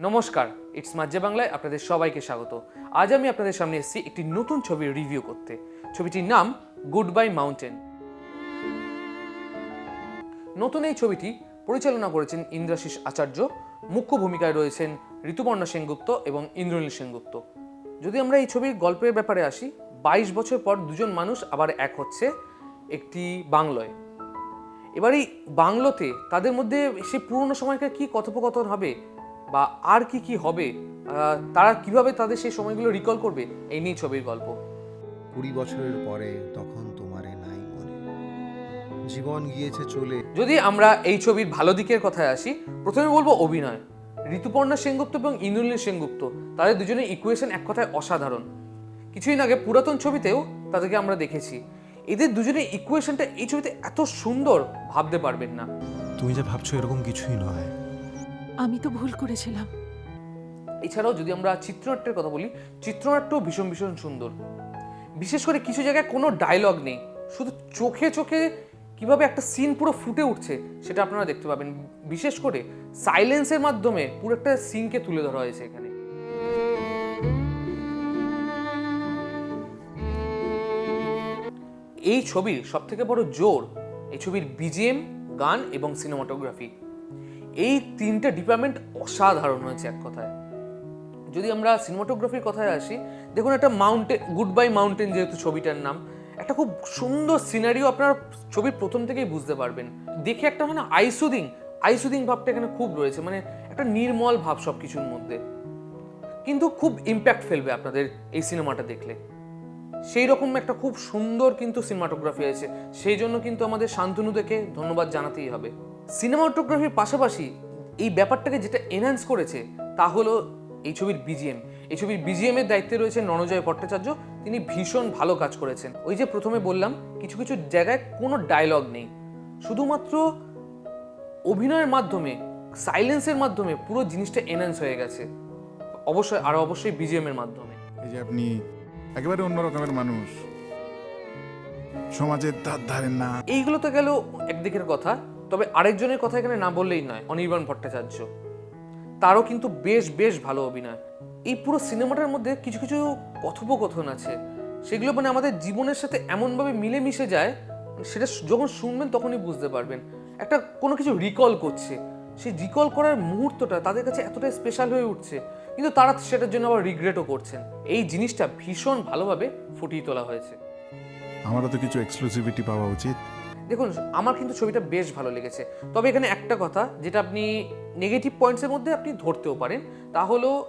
নমস্কার ইটস মাজ্জা বাংলায় আপনাদের সবাইকে স্বাগত। আজ আমি আপনাদের সামনে এসেছি একটি নতুন ছবির রিভিউ করতে। ছবিটির নাম গুড বাই মাউন্টেন নতুন এই ছবিটি পরিচালনা করেছেন ইন্দ্রাশিস আচার্য, মুখ্য ভূমিকায় রয়েছেন ঋতুপর্ণা সেনগুপ্ত এবং ইন্দ্রনীল সেনগুপ্ত। যদি আমরা এই ছবির গল্পের ব্যাপারে আসি, বাইশ বছর পর দুজন মানুষ আবার এক হচ্ছে একটি বাংলোয়। এবার এই বাংলোতে তাদের মধ্যে সে পুরনো সময়কার কি কথোপকথন হবে বা আর কি কি হবে তারা কীভাবে তাদের সেই সময়গুলো রিকল করবে এই নিয়ে ছবির গল্প। কুড়ি বছরের পরে তখন তোমারে নাই মনে। জীবন গিয়েছে চলে। যদি আমরা এই ছবির ভালো দিকের কথায় আসি প্রথমে বলব অভিনয়। ঋতুপর্ণা সেনগুপ্ত এবং ইন্দ্রনীল সেনগুপ্ত তাদের দুজনের ইকুয়েশন এক কথায় অসাধারণ। কিছুদিন আগে পুরাতন ছবিতেও তাদেরকে আমরা দেখেছি। এদের দুজনের ইকুয়েশনটা এই ছবিতে এত সুন্দর ভাবতে পারবেন না। তুমি যা ভাবছ এরকম কিছুই নয়। আমি তো ভুল করেছিলাম। এছাড়াও যদি আমরা চিত্রনাট্যের কথা বলি চিত্রনাট্য ভীষণ ভীষণ সুন্দর। বিশেষ করে কিছু জায়গায় কোনো ডায়লগ নেই। শুধু চোখে চোখে কীভাবে একটা সিন পুরো ফুটে উঠছে, সেটা আপনারা দেখতে পাবেন। বিশেষ করে সাইলেন্সের মাধ্যমে পুরো একটা সিনকে তুলে ধরা হয়েছে এখানে। এই ছবির সব থেকে বড় জোর এই ছবির বিজিএম গান এবং সিনেমাটোগ্রাফি এই তিনটে ডিপার্টমেন্ট অসাধারণ হয়েছে এক কথায়। যদি আমরা সিনেমাটোগ্রাফির কথায় আসি, দেখুন একটা মাউন্টেন গুড বাই মাউন্টেন যেহেতু ছবিটার নাম, একটা খুব সুন্দর সিনারিও আপনার ছবির প্রথম থেকেই বুঝতে পারবেন। দেখে একটা হয় না আইসুদিং আইসুদিং ভাবটা এখানে খুব রয়েছে মানে একটা নির্মল ভাব সব কিছুর মধ্যে। কিন্তু খুব ইম্প্যাক্ট ফেলবে আপনাদের এই সিনেমাটা দেখলে। সেই রকম একটা খুব সুন্দর কিন্তু সিনেমাটোগ্রাফি আছে সেই জন্য কিন্তু আমাদের শান্তনু দেখে ধন্যবাদ জানাতেই হবে। সিনেমাটোগ্রাফির পাশাপাশি এই ব্যাপারটাকে যেটা এনহ্যান্স করেছে তা হলো এই ছবির বিজিএম এই ছবির বিজিএম এর দায়িত্বে রয়েছে রণজয় ভট্টাচার্য। তিনি ভীষণ ভালো কাজ করেছেন। ওই যে প্রথমে বললাম কিছু কিছু জায়গায় কোনো ডায়লগ নেই। শুধুমাত্র অভিনয়ের মাধ্যমে সাইলেন্সের মাধ্যমে পুরো জিনিসটা এনহ্যান্স হয়ে গেছে। অবশ্যই আর অবশ্যই বিজিএম এর মাধ্যমে। এই যে আপনি একেবারে অন্য রকমের মানুষ। সমাজের ধার ধারেন না। এইগুলো তো গেল একদিকের কথা। তবে আরেকজনের কথা এখানে না বললেই নয়, অনির্বাণ ভট্টাচার্য। তারও কিন্তু বেশ বেশ ভালো অভিনয়। এই পুরো সিনেমাটার মধ্যে কিছু কিছু কথোপকথন আছে। সেগুলো মানে আমাদের জীবনের সাথে এমনভাবে মিলে মিশে যায়, সেটা যখন শুনবেন তখনই বুঝতে পারবেন। একটা কোনো কিছু রিকল করছে। সেই রিকল করার মুহূর্তটা তাদের কাছে এতটাই স্পেশাল হয়ে উঠছে, কিন্তু তারা সেটার জন্য আবার রিগ্রেটও করছেন। এই জিনিসটা ভীষণ ভালোভাবে ফুটিয়ে তোলা হয়েছে। আমারও তো কিছু এক্সক্লুসিভিটি পাওয়া উচিত। দেখুন, আমার কিন্তু ছবিটা বেশ ভালো লেগেছে। তবে এখানে একটা কথা, যেটা আপনি নেগেটিভ পয়েন্টসের মধ্যে আপনি ধরতেও পারেন, তা হলো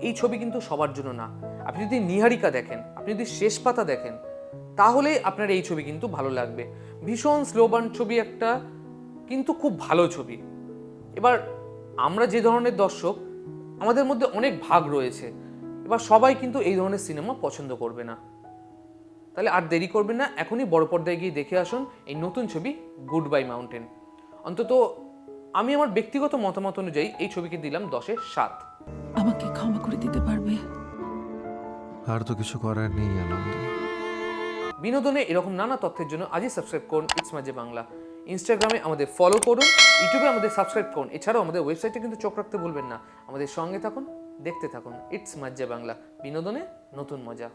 এই ছবি কিন্তু সবার জন্য না। আপনি যদি নিহারিকা দেখেন, আপনি যদি শেষ পাতা দেখেন, তাহলে আপনার এই ছবি কিন্তু ভালো লাগবে। ভীষণ স্লোবান ছবি একটা, কিন্তু খুব ভালো ছবি। এবার আমরা যে ধরনের দর্শক, আমাদের মধ্যে অনেক ভাগ রয়েছে। এবার সবাই কিন্তু এই ধরনের সিনেমা পছন্দ করবে না। তাহলে আর দেরি করবেন না এখনই বড় পর্দায় গিয়ে দেখে আসুন এই নতুন ছবি গুড বাই মাউন্টেন অন্তত আমি আমার ব্যক্তিগত মতামত অনুযায়ী এই ছবিকে দিলাম দশের সাত। আমাকে ক্ষমা করে দিতে পারবে? আর তো কিছু করার নেই আনন্দ বিনোদনে এরকম নানা তথ্যের জন্য আজই সাবস্ক্রাইব করুন ইটস মাঝে বাংলা ইনস্টাগ্রামে আমাদের ফলো করুন ইউটিউবে আমাদের সাবস্ক্রাইব করুন। এছাড়াও আমাদের ওয়েবসাইটে কিন্তু চোখ রাখতে ভুলবেন না। আমাদের সঙ্গে থাকুন দেখতে থাকুন ইটস মাঝে বাংলা বিনোদনে নতুন মজা।